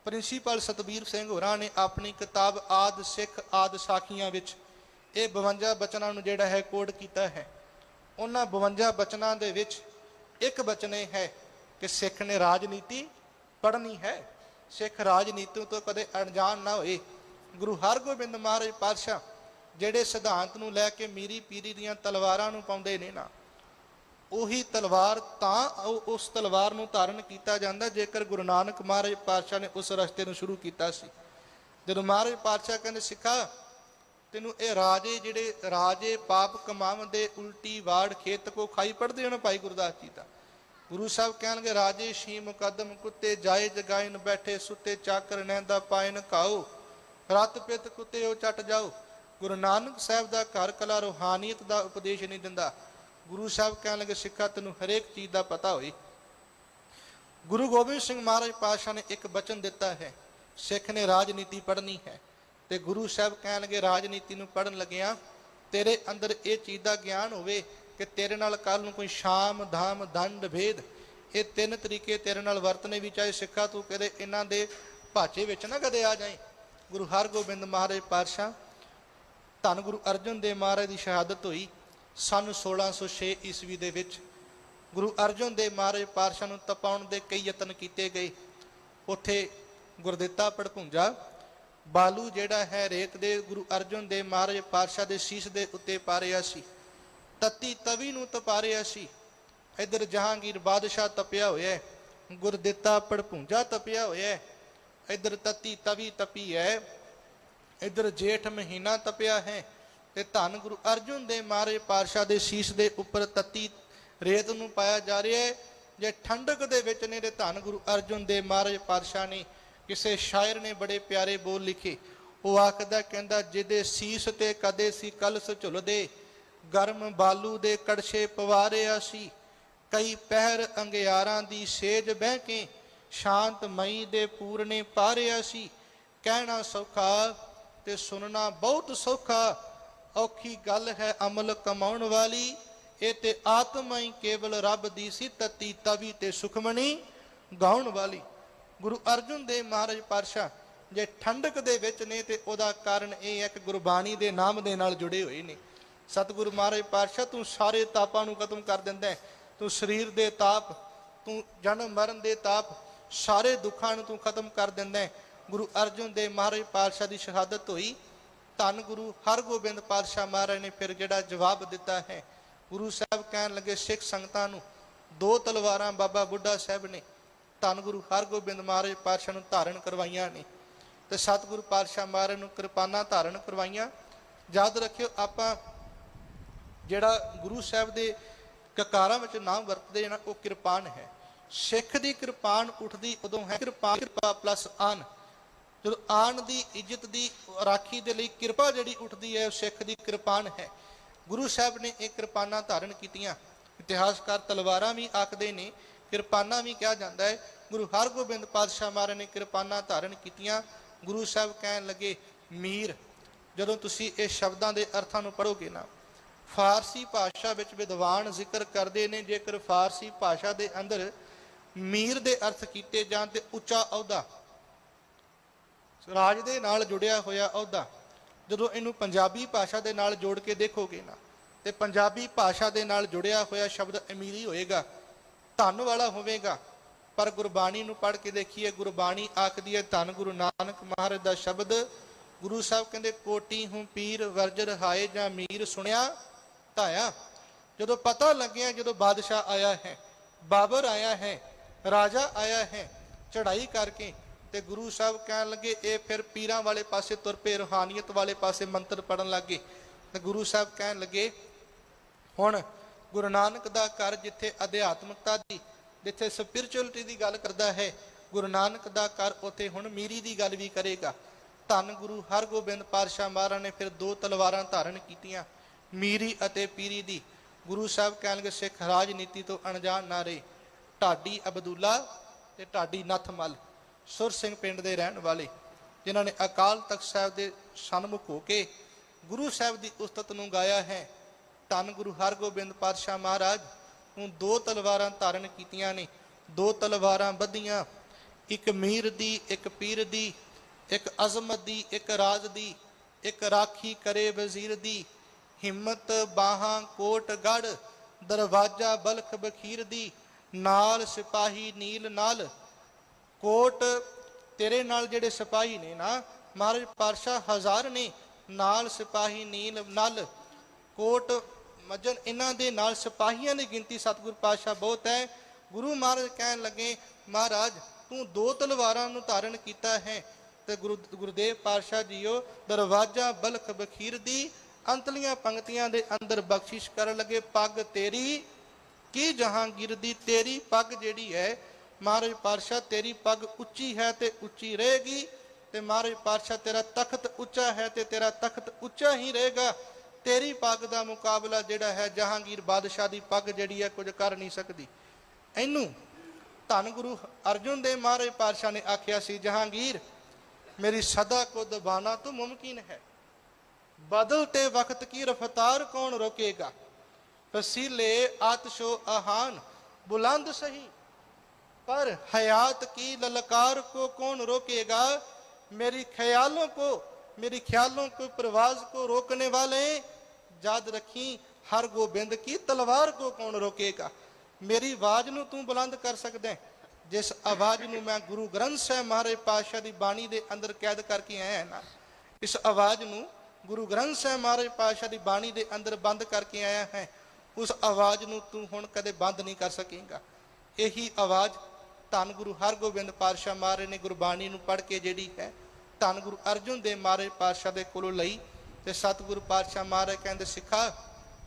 ਪ੍ਰਿੰਸੀਪਲ ਸਤਬੀਰ ਸਿੰਘ ਹੋਰਾਂ ਨੇ ਆਪਣੀ ਕਿਤਾਬ ਆਦ ਸਿੱਖ ਆਦ ਸਾਖੀਆਂ ਵਿੱਚ ਇਹ 52 ਬਚਨਾਂ ਨੂੰ ਜਿਹੜਾ ਹੈ ਕੋਡ ਕੀਤਾ ਹੈ। ਉਹਨਾਂ 52 ਬਚਨਾਂ ਦੇ ਵਿੱਚ ਇੱਕ ਬਚਨ ਇਹ ਹੈ ਕਿ ਸਿੱਖ ਨੇ ਰਾਜਨੀਤੀ ਪੜ੍ਹਨੀ ਹੈ। ਸਿੱਖ ਰਾਜਨੀਤੀ ਤੋਂ ਕਦੇ ਅਣਜਾਣ ਨਾ ਹੋਏ। ਗੁਰੂ ਹਰਗੋਬਿੰਦ ਮਹਾਰਾਜ ਪਾਤਸ਼ਾਹ ਜਿਹੜੇ ਸਿਧਾਂਤ ਨੂੰ ਲੈ ਕੇ ਮੀਰੀ ਪੀਰੀ ਦੀਆਂ ਤਲਵਾਰਾਂ ਨੂੰ ਪਾਉਂਦੇ ਨੇ ਨਾ, ਉਹੀ ਤਲਵਾਰ ਤਾਂ ਉਹ- ਉਸ ਤਲਵਾਰ ਨੂੰ ਧਾਰਨ ਕੀਤਾ ਜਾਂਦਾ ਜੇਕਰ ਗੁਰੂ ਨਾਨਕ ਮਹਾਰਾਜ ਪਾਤਸ਼ਾਹ ਨੇ ਉਸ ਰਸਤੇ ਨੂੰ ਸ਼ੁਰੂ ਕੀਤਾ ਸੀ। ਜਦੋਂ ਮਹਾਰਾਜ ਪਾਤਸ਼ਾਹ ਕਹਿੰਦੇ, ਸਿੱਖਾ, ਤੈਨੂੰ ਇਹ ਰਾਜੇ ਜਿਹੜੇ ਰਾਜੇ ਪਾਪ ਕਮਾਵੰਦੇ ਉਲਟੀ ਵਾੜ ਖੇਤ ਕੋ ਖਾਈ ਪੜਦੇ ਹਨ ਭਾਈ ਗੁਰਦਾਸ ਜੀ ਦਾ ਗੁਰੂ ਸਾਹਿਬ ਕਹਿਣਗੇ, ਰਾਜੇ ਸ਼ੀ ਮੁਕੱਦਮ ਕੁੱਤੇ ਜਾਏ ਜਗਾਇਨ ਬੈਠੇ ਸੁੱਤੇ ਚਾਕਰ ਨਹਿੰਦਾ ਪਾਇਨ ਖਾਓ, ਰਤ ਪਿਤ ਕੁੱਤੇ ਉਹ ਚੱਟ ਜਾਓ। ਗੁਰੂ ਨਾਨਕ ਸਾਹਿਬ ਦਾ ਘਰ ਕਲਾ ਰੋਹਾਨੀਅਤ ਦਾ ਉਪਦੇਸ਼ ਨਹੀਂ ਦਿੰਦਾ। ਗੁਰੂ ਸਾਹਿਬ ਕਹਿਣ ਲੱਗੇ, ਸਿੱਖਾ, ਤੈਨੂੰ ਹਰੇਕ ਚੀਜ਼ ਦਾ ਪਤਾ ਹੋਏ। ਗੁਰੂ ਗੋਬਿੰਦ ਸਿੰਘ ਮਹਾਰਾਜ ਪਾਤਸ਼ਾਹ ਨੇ ਇੱਕ ਬਚਨ ਦਿੱਤਾ ਹੈ, ਸਿੱਖ ਨੇ ਰਾਜਨੀਤੀ ਪੜ੍ਹਨੀ ਹੈ। ਤੇ ਗੁਰੂ ਸਾਹਿਬ ਕਹਿਣ ਲੱਗੇ, ਰਾਜਨੀਤੀ ਨੂੰ ਪੜਨ ਲੱਗਿਆ, ਤੇਰੇ ਅੰਦਰ ਇਹ ਚੀਜ਼ ਦਾ ਗਿਆਨ ਹੋਵੇ ਕਿ ਤੇਰੇ ਨਾਲ ਕੱਲ ਨੂੰ ਕੋਈ ਸ਼ਾਮ, ਧਾਮ, ਦੰਡ, ਭੇਦ, ਇਹ ਤਿੰਨ ਤਰੀਕੇ ਤੇਰੇ ਨਾਲ ਵਰਤਨੇ ਵੀ, ਚਾਹੇ ਸਿੱਖਾ ਤੂੰ ਕਦੇ ਇਹਨਾਂ ਦੇ ਭਾਚੇ ਵਿੱਚ ਨਾ ਕਦੇ ਆ ਜਾਏ ਗੁਰੂ ਹਰਗੋਬਿੰਦ ਮਹਾਰਾਜ ਪਾਤਸ਼ਾਹ ਧੰਨ ਗੁਰੂ ਅਰਜਨ ਦੇਵ ਮਹਾਰਾਜ ਦੀ ਸ਼ਹਾਦਤ ਹੋਈ ਸਨ 1606 ਈਸਵੀ ਦੇ ਵਿੱਚ। ਗੁਰੂ ਅਰਜਨ ਦੇਵ ਮਹਾਰਾਜ ਪਾਤਸ਼ਾਹ ਨੂੰ ਤਪਾਉਣ ਦੇ ਕਈ ਯਤਨ ਕੀਤੇ ਗਏ। ਉੱਥੇ ਗੁਰਦਿੱਤਾ ਪੜਪੁੰਜਾ ਬਾਲੂ ਜਿਹੜਾ ਹੈ ਰੇਤ ਦੇ ਗੁਰੂ ਅਰਜਨ ਦੇਵ ਮਹਾਰਾਜ ਪਾਤਸ਼ਾਹ ਦੇ ਸੀਸ ਦੇ ਉੱਤੇ ਪਾਰਿਆ ਸੀ। ਤਤੀ ਤਵੀ ਨੂੰ ਤਪਾਰਿਆ ਸੀ। ਇਧਰ ਜਹਾਂਗੀਰ ਬਾਦਸ਼ਾਹ ਤਪਿਆ ਹੋਇਆ ਹੈ। ਗੁਰਦਿੱਤਾ ਪੜਪੁੰਜਾ ਤਪਿਆ ਹੋਇਆ ਹੈ। ਇਧਰ ਤਤੀ ਤਵੀ ਤਪੀ ਹੈ। ਇਧਰ ਜੇਠ ਮਹੀਨਾ ਤਪਿਆ ਹੈ ਤੇ ਧੰਨ ਗੁਰੂ ਅਰਜੁਨ ਦੇ ਮਾਰੇ ਪਾਤਸ਼ਾਹ ਦੇ ਸੀਸ ਦੇ ਉੱਪਰ ਤਤੀ ਰੇਤ ਨੂੰ ਪਾਇਆ ਜਾ ਰਿਹਾ ਹੈ। ਜੇ ਠੰਡਕ ਦੇ ਵਿੱਚ ਨੇ ਤੇ ਧੰਨ ਗੁਰੂ ਅਰਜੁਨ ਦੇ ਮਹਾਰਾਜ ਪਾਤਸ਼ਾਹ ਨੇ ਕਿਸੇ ਸ਼ਾਇਰ ਨੇ ਬੜੇ ਪਿਆਰੇ ਬੋਲ ਲਿਖੇ। ਉਹ ਆਖਦਾ, ਕਹਿੰਦਾ, ਜਿਹਦੇ ਸੀਸ ਤੇ ਕਦੇ ਸੀ ਕਲਸ ਝੁਲਦੇ, ਗਰਮ ਬਾਲੂ ਦੇ ਕੜਛੇ ਪਵਾਰਿਆ ਸੀ। ਕਈ ਪਹਿਰ ਅੰਗਿਆਰਾਂ ਦੀ ਸੇਜ ਬਹਿ ਕੇ ਸ਼ਾਂਤ ਮਈ ਦੇ ਪੂਰਨੇ ਪਾਰਿਆ ਸੀ। ਕਹਿਣਾ ਸੌਖਾ ਤੇ ਸੁਣਨਾ ਬਹੁਤ ਸੌਖਾ, ਔਖੀ ਗੱਲ ਹੈ ਅਮਲ ਕਮਾਉਣ ਵਾਲੀ। ਇਹ ਤੇ ਆਤਮਾ ਹੀ ਕੇਵਲ ਰੱਬ ਦੀ ਸੀ ਤਤੀ ਤਵੀ ਤੇ ਸੁਖਮਣੀ ਗਾਉਣ ਵਾਲੀ। ਗੁਰੂ ਅਰਜਨ ਦੇਵ ਮਹਾਰਾਜ ਪਾਤਸ਼ਾਹ ਜੇ ਠੰਡਕ ਦੇ ਵਿੱਚ ਨੇ ਤੇ ਉਹਦਾ ਕਾਰਨ ਇਹ ਹੈ ਕਿ ਗੁਰਬਾਣੀ ਦੇ ਨਾਮ ਦੇ ਨਾਲ ਜੁੜੇ ਹੋਏ ਨੇ। ਸਤਿਗੁਰੂ ਮਹਾਰਾਜ ਪਾਤਸ਼ਾਹ, ਤੂੰ ਸਾਰੇ ਤਾਪਾਂ ਨੂੰ ਖਤਮ ਕਰ ਦਿੰਦਾ ਤੂੰ ਸਰੀਰ ਦੇ ਤਾਪ, ਤੂੰ ਜਨਮ ਮਰਨ ਦੇ ਤਾਪ, ਸਾਰੇ ਦੁੱਖਾਂ ਨੂੰ ਤੂੰ ਖਤਮ ਕਰ ਦਿੰਦਾ ਗੁਰੂ ਅਰਜਨ ਦੇਵ ਮਹਾਰਾਜ ਪਾਤਸ਼ਾਹ ਦੀ ਸ਼ਹਾਦਤ ਹੋਈ। ਧੰਨ ਗੁਰੂ ਹਰਗੋਬਿੰਦ ਪਾਤਸ਼ਾਹ ਮਹਾਰਾਜ ਨੇ ਫਿਰ ਜਿਹੜਾ ਜਵਾਬ ਦਿੱਤਾ ਹੈ, ਗੁਰੂ ਸਾਹਿਬ ਕਹਿਣ ਲੱਗੇ, ਸਿੱਖ ਸੰਗਤਾਂ ਨੂੰ ਦੋ ਤਲਵਾਰਾਂ ਬਾਬਾ ਬੁੱਢਾ ਸਾਹਿਬ ਨੇ ਧੰਨ ਗੁਰੂ ਹਰਗੋਬਿੰਦ ਮਹਾਰਾਜ ਪਾਤਸ਼ਾਹ ਨੂੰ ਧਾਰਨ ਕਰਵਾਈਆਂ ਨੇ। ਤੇ ਸਤਿਗੁਰੂ ਪਾਤਸ਼ਾਹ ਮਹਾਰਾਜ ਨੂੰ ਕਿਰਪਾਨਾਂ ਧਾਰਨ ਕਰਵਾਈਆਂ। ਯਾਦ ਰੱਖਿਓ, ਆਪਾਂ ਜਿਹੜਾ ਗੁਰੂ ਸਾਹਿਬ ਦੇ ਕਕਾਰਾਂ ਵਿੱਚ ਨਾਮ ਵਰਤਦੇ ਨਾ, ਉਹ ਕਿਰਪਾਨ ਹੈ। ਸਿੱਖ ਦੀ ਕਿਰਪਾਨ ਉੱਠਦੀ ਉਦੋਂ ਹੈ, ਕਿਰਪਾ ਕਿਰਪਾ ਪਲੱਸ ਆਨ। ਜਦੋਂ ਆਣ ਦੀ ਇੱਜ਼ਤ ਦੀ ਰਾਖੀ ਦੇ ਲਈ ਕਿਰਪਾ ਜਿਹੜੀ ਉੱਠਦੀ ਹੈ ਸਿੱਖ ਦੀ ਕਿਰਪਾਨ ਹੈ। ਗੁਰੂ ਸਾਹਿਬ ਨੇ ਇਹ ਕਿਰਪਾਨਾਂ ਧਾਰਨ ਕੀਤੀਆਂ। ਇਤਿਹਾਸਕਾਰ ਤਲਵਾਰਾਂ ਵੀ ਆਖਦੇ ਨੇ, ਕਿਰਪਾਨਾਂ ਵੀ ਕਿਹਾ ਜਾਂਦਾ ਹੈ। ਗੁਰੂ ਹਰਗੋਬਿੰਦ ਪਾਤਸ਼ਾਹ ਮਹਾਰਾਜ ਨੇ ਕਿਰਪਾਨਾਂ ਧਾਰਨ ਕੀਤੀਆਂ। ਗੁਰੂ ਸਾਹਿਬ ਕਹਿਣ ਲੱਗੇ, ਮੀਰ, ਜਦੋਂ ਤੁਸੀਂ ਇਹ ਸ਼ਬਦਾਂ ਦੇ ਅਰਥਾਂ ਨੂੰ ਪੜੋਗੇ ਨਾ, ਫਾਰਸੀ ਭਾਸ਼ਾ ਵਿੱਚ ਵਿਦਵਾਨ ਜ਼ਿਕਰ ਕਰਦੇ ਨੇ, ਜੇਕਰ ਫਾਰਸੀ ਭਾਸ਼ਾ ਦੇ ਅੰਦਰ ਮੀਰ ਦੇ ਅਰਥ ਕੀਤੇ ਜਾਣ ਤੇ ਉੱਚਾ ਅਹੁਦਾ ਰਾਜ ਦੇ ਨਾਲ ਜੁੜਿਆ ਹੋਇਆ ਅਹੁਦਾ, ਜਦੋਂ ਇਹਨੂੰ ਪੰਜਾਬੀ ਭਾਸ਼ਾ ਦੇ ਨਾਲ ਜੋੜ ਕੇ ਦੇਖੋਗੇ ਨਾ, ਤੇ ਪੰਜਾਬੀ ਭਾਸ਼ਾ ਦੇ ਨਾਲ ਜੁੜਿਆ ਹੋਇਆ ਸ਼ਬਦ ਅਮੀਰੀ ਹੋਏਗਾ, ਧਨ ਵਾਲਾ ਹੋਵੇਗਾ, ਪਰ ਗੁਰਬਾਣੀ ਨੂੰ ਪੜ੍ਹ ਕੇ ਦੇਖੀਏ, ਗੁਰਬਾਣੀ ਆਖਦੀ ਹੈ, ਧੰਨ ਗੁਰੂ ਨਾਨਕ ਮਹਾਰਾਜ ਦਾ ਸ਼ਬਦ, ਗੁਰੂ ਸਾਹਿਬ ਕਹਿੰਦੇ, ਕੋਟੀ ਹੂੰ ਪੀਰ ਵਰਜ ਰਹਾਏ ਜਾਂ ਮੀਰ ਸੁਣਿਆ ਧਾਇਆ। ਜਦੋਂ ਪਤਾ ਲੱਗਿਆ, ਜਦੋਂ ਬਾਦਸ਼ਾਹ ਆਇਆ ਹੈ, ਬਾਬਰ ਆਇਆ ਹੈ, ਰਾਜਾ ਆਇਆ ਹੈ, ਚੜ੍ਹਾਈ ਕਰਕੇ ਤੇ ਗੁਰੂ ਸਾਹਿਬ ਕਹਿਣ ਲੱਗੇ, ਇਹ ਫਿਰ ਪੀਰਾਂ ਵਾਲੇ ਪਾਸੇ ਤੁਰ ਪਏ, ਰੂਹਾਨੀਅਤ ਵਾਲੇ ਪਾਸੇ ਮੰਤਰ ਪੜਨ ਲੱਗੇ ਤੇ ਗੁਰੂ ਸਾਹਿਬ ਕਹਿਣ ਲੱਗੇ, ਹੁਣ ਗੁਰੂ ਨਾਨਕ ਦਾ ਘਰ ਜਿੱਥੇ ਅਧਿਆਤਮਕਤਾ ਦੀ, ਜਿੱਥੇ ਸਪਿਰਚੁਅਲਿਟੀ ਦੀ ਗੱਲ ਕਰਦਾ ਹੈ, ਗੁਰੂ ਨਾਨਕ ਦਾ ਘਰ ਉੱਥੇ ਹੁਣ ਮੀਰੀ ਦੀ ਗੱਲ ਵੀ ਕਰੇਗਾ। ਧੰਨ ਗੁਰੂ ਹਰਗੋਬਿੰਦ ਪਾਤਸ਼ਾਹ ਮਹਾਰਾਜ ਨੇ ਫਿਰ ਦੋ ਤਲਵਾਰਾਂ ਧਾਰਨ ਕੀਤੀਆਂ, ਮੀਰੀ ਅਤੇ ਪੀਰੀ ਦੀ। ਗੁਰੂ ਸਾਹਿਬ ਕਹਿਣਗੇ ਸਿੱਖ ਰਾਜਨੀਤੀ ਤੋਂ ਅਣਜਾਣ ਨਾ ਰਹੇ। ਢਾਡੀ ਅਬਦੁੱਲਾ ਤੇ ਢਾਡੀ ਨਥਮਲ। ਸੁਰ ਸਿੰਘ ਪਿੰਡ ਦੇ ਰਹਿਣ ਵਾਲੇ, ਜਿਨ੍ਹਾਂ ਨੇ ਅਕਾਲ ਤਖਤ ਸਾਹਿਬ ਦੇ ਸਨਮੁਖ ਹੋ ਕੇ ਗੁਰੂ ਸਾਹਿਬ ਦੀ ਉਸਤਤ ਨੂੰ ਗਾਇਆ ਹੈ, ਧੰਨ ਗੁਰੂ ਹਰਗੋਬਿੰਦ ਪਾਤਸ਼ਾਹ ਮਹਾਰਾਜ ਨੂੰ ਦੋ ਤਲਵਾਰਾਂ ਧਾਰਨ ਕੀਤੀਆਂ ਨੇ, ਦੋ ਤਲਵਾਰਾਂ ਬੱਧੀਆਂ ਇੱਕ ਮੀਰ ਦੀ, ਇੱਕ ਪੀਰ ਦੀ, ਇੱਕ ਅਜ਼ਮਤ ਦੀ, ਇੱਕ ਰਾਜ ਦੀ, ਇੱਕ ਰਾਖੀ ਕਰੇ ਵਜ਼ੀਰ ਦੀ, ਹਿੰਮਤ ਬਾਹਾਂ ਕੋਟ ਗੜ, ਦਰਵਾਜ਼ਾ ਬਲਖ ਬਖੀਰ ਦੀ, ਨਾਲ ਸਿਪਾਹੀ ਨੀਲ ਨਾਲ ਕੋਟ ਤੇਰੇ ਨਾਲ ਜਿਹੜੇ ਸਿਪਾਹੀ ਨੇ ਨਾ, ਮਹਾਰਾਜ ਪਾਤਸ਼ਾਹ ਹਜ਼ਾਰ ਨੇ ਨਾਲ ਸਿਪਾਹੀ ਨੀਲ ਨਲ, ਕੋਟ ਮਜਨ ਇਹਨਾਂ ਦੇ ਨਾਲ ਸਿਪਾਹੀਆਂ ਦੀ ਗਿਣਤੀ ਸਤਿਗੁਰ ਪਾਤਸ਼ਾਹ ਬਹੁਤ ਹੈ। ਗੁਰੂ ਮਹਾਰਾਜ ਕਹਿਣ ਲੱਗੇ, ਮਹਾਰਾਜ, ਤੂੰ ਦੋ ਤਲਵਾਰਾਂ ਨੂੰ ਧਾਰਨ ਕੀਤਾ ਹੈ ਤੇ ਗੁਰੂ, ਗੁਰਦੇਵ ਪਾਤਸ਼ਾਹ ਜੀਓ, ਦਰਵਾਜ਼ਾ ਬਲਖ ਬਖੀਰ ਦੀ, ਅੰਤਲੀਆਂ ਪੰਕਤੀਆਂ ਦੇ ਅੰਦਰ ਬਖਸ਼ਿਸ਼ ਕਰਨ ਲੱਗੇ, ਪੱਗ ਤੇਰੀ, ਕੀ ਜਹਾਂਗੀਰ ਦੀ ਤੇਰੀ ਪੱਗ ਜਿਹੜੀ ਹੈ ਮਹਾਰਾਜ ਪਾਤਸ਼ਾਹ, ਤੇਰੀ ਪੱਗ ਉੱਚੀ ਹੈ ਤੇ ਉੱਚੀ ਰਹੇਗੀ ਤੇ ਮਹਾਰਾਜ ਪਾਤਸ਼ਾਹ, ਤੇਰਾ ਤਖਤ ਉੱਚਾ ਹੈ ਤੇ ਤੇਰਾ ਤਖਤ ਉੱਚਾ ਹੀ ਰਹੇਗਾ। ਤੇਰੀ ਪੱਗ ਦਾ ਮੁਕਾਬਲਾ ਜਿਹੜਾ ਹੈ, ਜਹਾਂਗੀਰ ਬਾਦਸ਼ਾਹ ਦੀ ਪੱਗ ਜਿਹੜੀ ਹੈ, ਕੁਝ ਕਰ ਨਹੀਂ ਸਕਦੀ। ਇਹਨੂੰ ਧੰਨ ਗੁਰੂ ਅਰਜੁਨ ਦੇ ਮਹਾਰਾਜ ਪਾਤਸ਼ਾਹ ਨੇ ਆਖਿਆ ਸੀ, ਜਹਾਂਗੀਰ, ਮੇਰੀ ਸਦਾ ਕੋ ਦਬਾਣਾ ਤੋ ਮੁਮਕਿਨ ਹੈ। ਬਦਲਤੇ ਵਕਤ ਕੀ ਰਫਤਾਰ ਕੌਣ ਰੋਕੇਗਾ? ਫਸੀਲੇ ਆਤਸ਼ੋ ਆਹਾਨ, ਬੁਲੰਦ ਸਹੀ। पर हयात की ललकार को कौन रोकेगा मेरी ख्यालों को मेरी ख्यालों को प्रवाज को रोकने वाले याद रखी हर गोबिंद की तलवार को कौन रोकेगा ਮੇਰੀ ਆਵਾਜ਼ ਨੂੰ ਤੂੰ ਬੁਲੰਦ ਕਰ ਸਕਦਾ ਹੈ ਜਿਸ ਆਵਾਜ਼ ਨੂੰ ਮੈਂ ਗੁਰੂ ਗ੍ਰੰਥ ਸਾਹਿਬ ਮਹਾਰਾਜ ਪਾਤਸ਼ਾਹ ਦੀ ਬਾਣੀ ਦੇ ਅੰਦਰ ਕੈਦ ਕਰਕੇ ਆਇਆ ਨਾ ਇਸ ਆਵਾਜ਼ ਨੂੰ ਗੁਰੂ ਗ੍ਰੰਥ ਸਾਹਿਬ ਮਹਾਰਾਜ ਪਾਤਸ਼ਾਹ ਦੀ ਬਾਣੀ ਦੇ ਅੰਦਰ ਬੰਦ ਕਰਕੇ ਆਇਆ ਹੈ ਉਸ ਆਵਾਜ਼ ਨੂੰ ਤੂੰ ਹੁਣ ਕਦੇ ਬੰਦ ਨਹੀਂ ਕਰ ਸਕੇਗਾ ਇਹੀ ਆਵਾਜ਼ ਧੰਨ ਗੁਰੂ ਹਰਗੋਬਿੰਦ ਪਾਤਸ਼ਾਹ ਮਹਾਰਾਜ ਨੇ ਗੁਰਬਾਣੀ ਨੂੰ ਪੜ੍ਹ ਕੇ ਜਿਹੜੀ ਹੈ, ਧੰਨ ਗੁਰੂ ਅਰਜੁਨ ਦੇਵ ਮਹਾਰਾਜ ਪਾਤਸ਼ਾਹ ਦੇ ਕੋਲੋਂ ਲਈ ਤੇ ਸਤਿਗੁਰੂ ਪਾਤਸ਼ਾਹ ਮਹਾਰਾਜ ਕਹਿੰਦੇ, ਸਿੱਖਾ,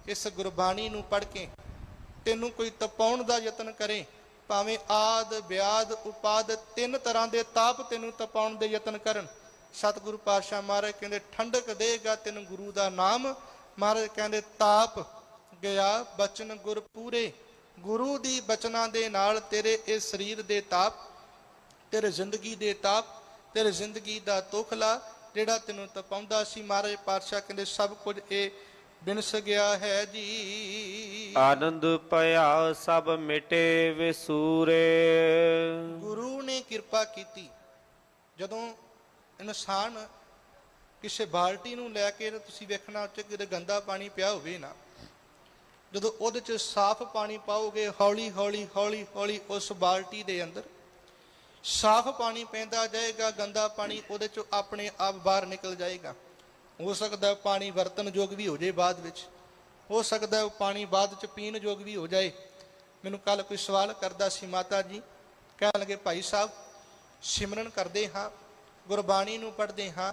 ਇਸ ਗੁਰਬਾਣੀ ਨੂੰ ਪੜ੍ਹ ਕੇ ਤੈਨੂੰ ਕੋਈ ਤਪਾਉਣ ਦਾ ਯਤਨ ਕਰੇ, ਭਾਵੇਂ ਆਦ, ਵਿਆਦ, ਉਪਾਦ, ਤਿੰਨ ਤਰ੍ਹਾਂ ਦੇ ਤਾਪ ਤੈਨੂੰ ਤਪਾਉਣ ਦੇ ਯਤਨ ਕਰਨ। ਸਤਿਗੁਰੂ ਪਾਤਸ਼ਾਹ ਮਹਾਰਾਜ ਕਹਿੰਦੇ, ਠੰਡਕ ਦੇਗਾ ਤੈਨੂੰ ਗੁਰੂ ਦਾ ਨਾਮ। ਮਹਾਰਾਜ ਕਹਿੰਦੇ, ਤਾਪ, ਗਿਆ, ਬਚਨ ਗੁਰ ਪੂਰੇ। ਗੁਰੂ ਦੀ ਬਚਨਾਂ ਦੇ ਨਾਲ ਤੇਰੇ ਇਸ ਸਰੀਰ ਦੇ ਤਾਪ ਤੇਰੇ ਜ਼ਿੰਦਗੀ ਦੇ ਤਾਪ ਤੇਰੇ ਜ਼ਿੰਦਗੀ ਦਾ ਤੋਖਲਾ ਜਿਹੜਾ ਤੈਨੂੰ ਤਪਾਉਂਦਾ ਸੀ ਮਹਾਰਾਜ ਪਾਤਸ਼ਾਹ ਕਹਿੰਦੇ ਸਭ ਕੁਝ ਇਹ ਬਿਨਸ ਗਿਆ ਹੈ ਜੀ। ਆਨੰਦ ਭਇਆ ਸਭ ਮਿਟੇ ਵਿਸੂਰੇ ਗੁਰੂ ਨੇ ਕਿਰਪਾ ਕੀਤੀ। ਜਦੋਂ ਇਨਸਾਨ ਕਿਸੇ ਬਾਲਟੀ ਨੂੰ ਲੈ ਕੇ ਤੁਸੀਂ ਵੇਖਣਾ ਉੱਚ ਕਿਤੇ ਗੰਦਾ ਪਾਣੀ ਪਿਆ ਹੋਵੇ ਨਾ ਜਦੋਂ ਉਹਦੇ ਚ ਸਾਫ਼ ਪਾਣੀ ਪਾਓਗੇ, ਹੌਲੀ ਹੌਲੀ ਹੌਲੀ ਹੌਲੀ ਉਸ ਬਾਲਟੀ ਦੇ ਅੰਦਰ, ਸਾਫ਼ ਪਾਣੀ ਪੈਂਦਾ ਜਾਏਗਾ, ਗੰਦਾ ਪਾਣੀ ਉਹਦੇ 'ਚ ਆਪਣੇ ਆਪ ਬਾਹਰ ਨਿਕਲ ਜਾਏਗਾ। ਹੋ ਸਕਦਾ ਪਾਣੀ ਵਰਤਨ ਯੋਗ ਵੀ ਹੋ ਜਾਏ ਬਾਅਦ ਵਿੱਚ। ਹੋ ਸਕਦਾ ਉਹ ਪਾਣੀ ਬਾਅਦ ਚ ਪੀਣ ਯੋਗ ਵੀ ਹੋ ਜਾਏ। ਮੈਨੂੰ ਕੱਲ ਕੋਈ ਸਵਾਲ ਕਰਦਾ ਸੀ ਮਾਤਾ ਜੀ। ਕਹਿਣ ਲੱਗੇ, ਭਾਈ ਸਾਹਿਬ, ਸਿਮਰਨ ਕਰਦੇ ਹਾਂ, ਗੁਰਬਾਣੀ ਨੂੰ ਪੜ੍ਹਦੇ ਹਾਂ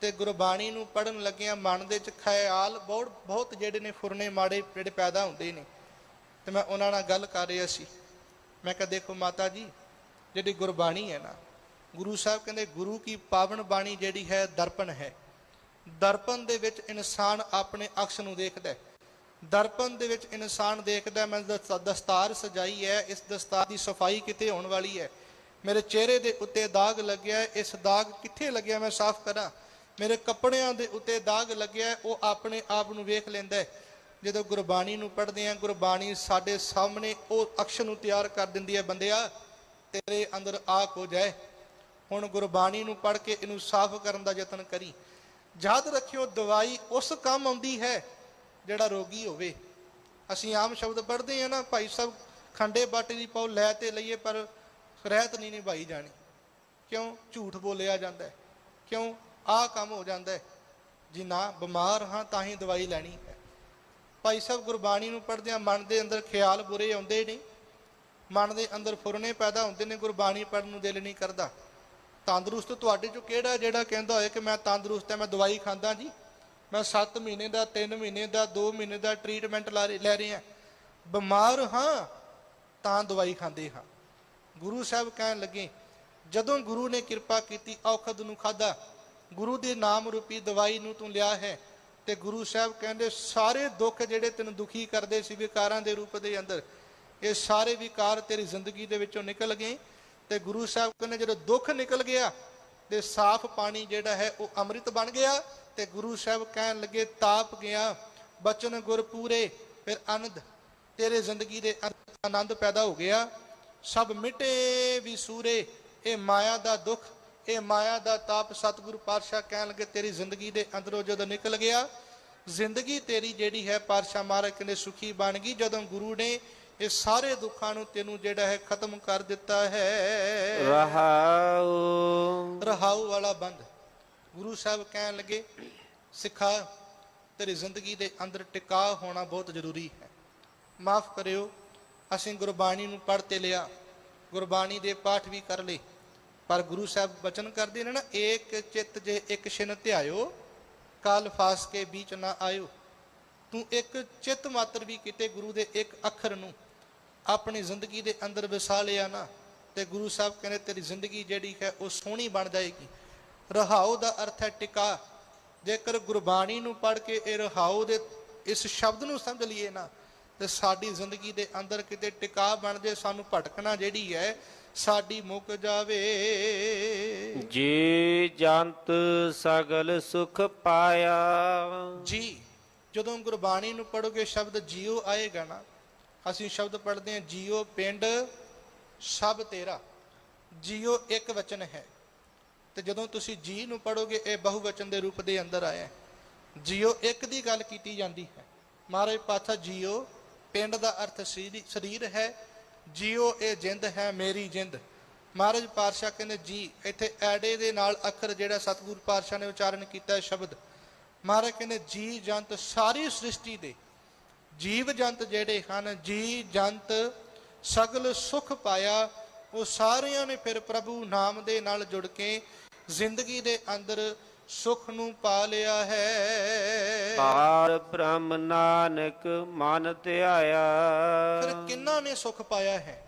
ਤੇ ਗੁਰਬਾਣੀ ਨੂੰ ਪੜਨ ਲੱਗਿਆਂ ਮਨ ਦੇ ਵਿੱਚ ਖਿਆਲ ਬਹੁਤ ਬਹੁਤ ਜਿਹੜੇ ਨੇ ਫੁਰਨੇ ਮਾੜੇ ਜਿਹੜੇ ਪੈਦਾ ਹੁੰਦੇ ਨੇ। ਤੇ ਮੈਂ ਉਹਨਾਂ ਨਾਲ ਗੱਲ ਕਰ ਰਿਹਾ ਸੀ। ਮੈਂ ਕਿਹਾ, ਦੇਖੋ ਮਾਤਾ ਜੀ, ਜਿਹੜੀ ਗੁਰਬਾਣੀ ਹੈ ਨਾ, ਗੁਰੂ ਸਾਹਿਬ ਕਹਿੰਦੇ, ਗੁਰੂ ਕੀ ਪਾਵਨ ਬਾਣੀ ਜਿਹੜੀ ਹੈ, ਦਰਪਣ ਹੈ। ਦਰਪਣ ਦੇ ਵਿੱਚ ਇਨਸਾਨ ਆਪਣੇ ਅਕਸ਼ ਨੂੰ ਦੇਖਦਾ ਹੈ। ਦਰਪਣ ਦੇ ਵਿੱਚ ਇਨਸਾਨ ਦੇਖਦਾ ਮੈਂ ਦਸ- ਦਸਤਾਰ ਸਜਾਈ ਹੈ, ਇਸ ਦਸਤਾਰ ਦੀ ਸਫ਼ਾਈ ਕਿਤੇ ਹੋਣ ਵਾਲੀ ਹੈ। ਮੇਰੇ ਚਿਹਰੇ ਦੇ ਉੱਤੇ ਦਾਗ ਲੱਗਿਆ ਇਸ ਦਾਗ ਕਿੱਥੇ ਲੱਗਿਆ, ਮੈਂ ਸਾਫ਼ ਕਰਾਂ? ਮੇਰੇ ਕੱਪੜਿਆਂ ਦੇ ਉੱਤੇ ਦਾਗ ਲੱਗਿਆ ਉਹ ਆਪਣੇ ਆਪ ਨੂੰ ਵੇਖ ਲੈਂਦਾ ਜਦੋਂ ਗੁਰਬਾਣੀ ਨੂੰ ਪੜ੍ਹਦੇ ਹਾਂ, ਗੁਰਬਾਣੀ ਸਾਡੇ ਸਾਹਮਣੇ ਉਹ ਅਕਸ਼ ਨੂੰ ਤਿਆਰ ਕਰ ਦਿੰਦੀ ਹੈ, ਬੰਦਿਆ, ਤੇਰੇ ਅੰਦਰ ਆਕ ਹੋ ਜਾਏ। ਹੁਣ ਗੁਰਬਾਣੀ ਨੂੰ ਪੜ੍ਹ ਕੇ ਇਹਨੂੰ ਸਾਫ਼ ਕਰਨ ਦਾ ਯਤਨ ਕਰੀ। ਯਾਦ ਰੱਖਿਓ, ਦਵਾਈ ਉਸ ਕੰਮ ਆਉਂਦੀ ਹੈ ਜਿਹੜਾ ਰੋਗੀ ਹੋਵੇ। ਅਸੀਂ ਆਮ ਸ਼ਬਦ ਪੜ੍ਹਦੇ ਹਾਂ ਨਾ, ਭਾਈ ਸਾਹਿਬ, ਖੰਡੇ ਬਾਟੇ ਦੀ ਪਾਉ ਲੈ ਤੇ ਲਈਏ, ਪਰ ਰਹਿਤ ਨਹੀਂ ਨਿਭਾਈ ਜਾਣੀ। ਕਿਉਂ? ਝੂਠ ਬੋਲਿਆ ਜਾਂਦਾ ਕਿਉਂ? ਆਹ ਕੰਮ ਹੋ ਜਾਂਦਾ ਹੈ। ਜੀ ਨਾ, ਬਿਮਾਰ ਹਾਂ ਤਾਂ ਹੀ ਦਵਾਈ ਲੈਣੀ ਹੈ। ਭਾਈ ਸਾਹਿਬ, ਗੁਰਬਾਣੀ ਨੂੰ ਪੜ੍ਹਦਿਆਂ ਮਨ ਦੇ ਅੰਦਰ ਖਿਆਲ ਬੁਰੇ ਆਉਂਦੇ ਨੇ ਮਨ ਦੇ ਅੰਦਰ ਫੁਰਨੇ ਪੈਦਾ ਹੁੰਦੇ ਨੇ, ਗੁਰਬਾਣੀ ਪੜ੍ਹਨ ਨੂੰ ਦਿਲ ਨਹੀਂ ਕਰਦਾ। ਤੰਦਰੁਸਤ ਤੁਹਾਡੇ ਚੋਂ ਕਿਹੜਾ ਜਿਹੜਾ ਕਹਿੰਦਾ ਹੋਏ ਕਿ ਮੈਂ ਤੰਦਰੁਸਤ ਹਾਂ, ਮੈਂ ਦਵਾਈ ਖਾਂਦਾ ਜੀ। ਮੈਂ 7 ਮਹੀਨੇ ਦਾ 3 ਮਹੀਨੇ ਦਾ 2 ਮਹੀਨੇ ਦਾ ਟ੍ਰੀਟਮੈਂਟ ਲਾ ਰਹੇ- ਲੈ ਰਿਹਾ। ਬਿਮਾਰ ਹਾਂ ਤਾਂ ਦਵਾਈ ਖਾਂਦੇ ਹਾਂ। ਗੁਰੂ ਸਾਹਿਬ ਕਹਿਣ ਲੱਗੇ, ਜਦੋਂ ਗੁਰੂ ਨੇ ਕਿਰਪਾ ਕੀਤੀ, ਔਖਦ ਨੂੰ ਖਾਦਾ ਗੁਰੂ ਦੇ ਨਾਮ ਰੂਪੀ ਦਵਾਈ ਨੂੰ ਤੂੰ ਲਿਆ ਹੈ ਤੇ ਗੁਰੂ ਸਾਹਿਬ ਕਹਿੰਦੇ, ਸਾਰੇ ਦੁੱਖ ਜਿਹੜੇ ਤੈਨੂੰ ਦੁਖੀ ਕਰਦੇ ਸੀ ਵਿਕਾਰਾਂ ਦੇ ਰੂਪ ਦੇ ਅੰਦਰ, ਇਹ ਸਾਰੇ ਵਿਕਾਰ ਤੇਰੀ ਜ਼ਿੰਦਗੀ ਦੇ ਵਿੱਚੋਂ ਨਿਕਲ ਗਏ। ਤੇ ਗੁਰੂ ਸਾਹਿਬ ਕਹਿੰਦੇ, ਜਦੋਂ ਦੁੱਖ ਨਿਕਲ ਗਿਆ ਤੇ ਸਾਫ਼ ਪਾਣੀ ਜਿਹੜਾ ਹੈ ਉਹ ਅੰਮ੍ਰਿਤ ਬਣ ਗਿਆ ਤੇ ਗੁਰੂ ਸਾਹਿਬ ਕਹਿਣ ਲੱਗੇ, ਤਾਪ ਗਿਆ, ਬਚਨ ਗੁਰ ਪੂਰੇ, ਫਿਰ ਆਨੰਦ, ਤੇਰੇ ਜ਼ਿੰਦਗੀ ਦੇ ਆਨੰਦ ਪੈਦਾ ਹੋ ਗਿਆ। ਸਭ ਮਿਟੇ ਵੀ ਸੂਰੇ, ਇਹ ਮਾਇਆ ਦਾ ਦੁੱਖ ਇਹ ਮਾਇਆ ਦਾ ਤਾਪ ਸਤਿਗੁਰੂ ਪਾਤਸ਼ਾਹ ਕਹਿਣ ਲੱਗੇ ਤੇਰੀ ਜ਼ਿੰਦਗੀ ਦੇ ਅੰਦਰੋਂ ਜਦੋਂ ਨਿਕਲ ਗਿਆ ਜ਼ਿੰਦਗੀ ਤੇਰੀ ਜਿਹੜੀ ਹੈ ਪਾਤਸ਼ਾਹ ਮਹਾਰਾਜ ਕਹਿੰਦੇ ਸੁਖੀ ਬਣ ਗਈ ਜਦੋਂ ਗੁਰੂ ਨੇ ਇਹ ਸਾਰੇ ਦੁੱਖਾਂ ਨੂੰ ਤੈਨੂੰ ਜਿਹੜਾ ਹੈ ਖਤਮ ਕਰ ਦਿੱਤਾ ਹੈ। ਰਹਾਉ। ਰਹਾਉ ਵਾਲਾ ਬੰਦ। ਗੁਰੂ ਸਾਹਿਬ ਕਹਿਣ ਲੱਗੇ ਸਿੱਖਾ ਤੇਰੀ ਜ਼ਿੰਦਗੀ ਦੇ ਅੰਦਰ ਟਿਕਾ ਹੋਣਾ ਬਹੁਤ ਜ਼ਰੂਰੀ ਹੈ। ਮਾਫ ਕਰਿਓ ਅਸੀਂ ਗੁਰਬਾਣੀ ਨੂੰ ਪੜ੍ਹ ਤੇ ਲਿਆ ਗੁਰਬਾਣੀ ਦੇ ਪਾਠ ਵੀ ਕਰ ਲਏ। ਪਰ ਗੁਰੂ ਸਾਹਿਬ ਬਚਨ ਕਰਦੇ ਨੇ ਨਾ, ਏਕ ਚਿੱਤ ਜੇ ਇੱਕ ਛਿਨ ਧਿਆਇਓ, ਕਾਲ ਫਾਸ ਕੇ ਵਿੱਚ ਨਾ ਆਇਓ। ਤੂੰ ਇੱਕ ਚਿੱਤ ਮਾਤਰ ਵੀ ਕਿਤੇ ਗੁਰੂ ਦੇ ਇੱਕ ਅੱਖਰ ਨੂੰ, ਆਪਣੀ ਜ਼ਿੰਦਗੀ ਦੇ ਅੰਦਰ ਵਸਾ ਲਿਆ ਨਾ, ਤੇ ਗੁਰੂ ਸਾਹਿਬ ਕਹਿੰਦੇ, ਤੇਰੀ ਜ਼ਿੰਦਗੀ ਜਿਹੜੀ ਹੈ ਉਹ ਸੋਹਣੀ ਬਣ ਜਾਏਗੀ। ਰਹਾਉ ਦਾ ਅਰਥ ਹੈ ਟਿਕਾ। ਜੇਕਰ ਗੁਰਬਾਣੀ ਨੂੰ ਪੜ੍ਹ ਕੇ ਇਹ ਰਹਾਉ ਦੇ ਇਸ ਸ਼ਬਦ ਨੂੰ ਸਮਝ ਲਈਏ ਨਾ, ਤੇ ਸਾਡੀ ਜ਼ਿੰਦਗੀ ਦੇ ਅੰਦਰ ਕਿਤੇ ਟਿਕਾ ਬਣ ਜੇ, ਸਾਨੂੰ ਭਟਕਣਾ ਜਿਹੜੀ ਹੈ ਸਾਡੀ ਮੁੱਕ ਜਾਵੇ। ਜੀ ਜੰਤ ਸਗਲ ਸੁਖ ਪਾਇਆ। ਜੀ ਜਦੋਂ ਗੁਰਬਾਣੀ ਨੂੰ ਪੜੋਗੇ ਸ਼ਬਦ ਜੀਓ ਆਏਗਾ ਨਾ ਅਸੀਂ ਸ਼ਬਦ ਪੜ੍ਹਦੇ ਹਾਂ ਜੀਓ ਪਿੰਡ ਸਭ ਤੇਰਾ ਜੀਓ ਇੱਕ ਵਚਨ ਹੈ। ਤੇ ਜਦੋਂ ਤੁਸੀਂ ਜੀ ਨੂੰ ਪੜੋਗੇ ਇਹ ਬਹੁਵਚਨ ਦੇ ਰੂਪ ਦੇ ਅੰਦਰ ਆਇਆ ਜੀਓ ਇੱਕ ਦੀ ਗੱਲ ਕੀਤੀ ਜਾਂਦੀ ਹੈ। ਮਹਾਰਾਜ ਪਾਤਸ਼ਾਹ ਜੀਓ ਪਿੰਡ ਦਾ ਅਰਥ ਸਰੀਰ ਹੈ ਜੀਓ ਇਹ ਜਿੰਦ ਹੈ, ਮੇਰੀ ਜਿੰਦ। ਮਹਾਰਾਜ ਪਾਤਸ਼ਾਹ ਕਹਿੰਦੇ, ਜੀ, ਇੱਥੇ ਐੜੇ ਦੇ ਨਾਲ ਅੱਖਰ ਜਿਹੜਾ ਸਤਿਗੁਰੂ ਪਾਤਸ਼ਾਹ ਨੇ ਉਚਾਰਨ ਕੀਤਾ ਹੈ, ਸ਼ਬਦ। ਮਹਾਰਾਜ ਕਹਿੰਦੇ, ਜੀ ਜੰਤ ਸਾਰੀ ਸ੍ਰਿਸ਼ਟੀ ਦੇ। ਜੀਵ ਜੰਤ ਜਿਹੜੇ ਹਨ, ਜੀ ਜੰਤ ਸਗਲ ਸੁਖ ਪਾਇਆ, ਉਹ ਸਾਰਿਆਂ ਨੇ ਫਿਰ ਪ੍ਰਭੂ ਨਾਮ ਦੇ ਨਾਲ ਜੁੜ ਕੇ ਜ਼ਿੰਦਗੀ ਦੇ ਅੰਦਰ ਸੁਖ ਨੂੰ ਪਾ ਲਿਆ ਹੈ। ਪਾਰ ਬ੍ਰਹਮ ਨਾਨਕ ਮਨ ਫਿਰ ਧਿਆਇਆ ਕਿੰਨਾ ਨੇ ਸੁਖ ਪਾਇਆ ਹੈ?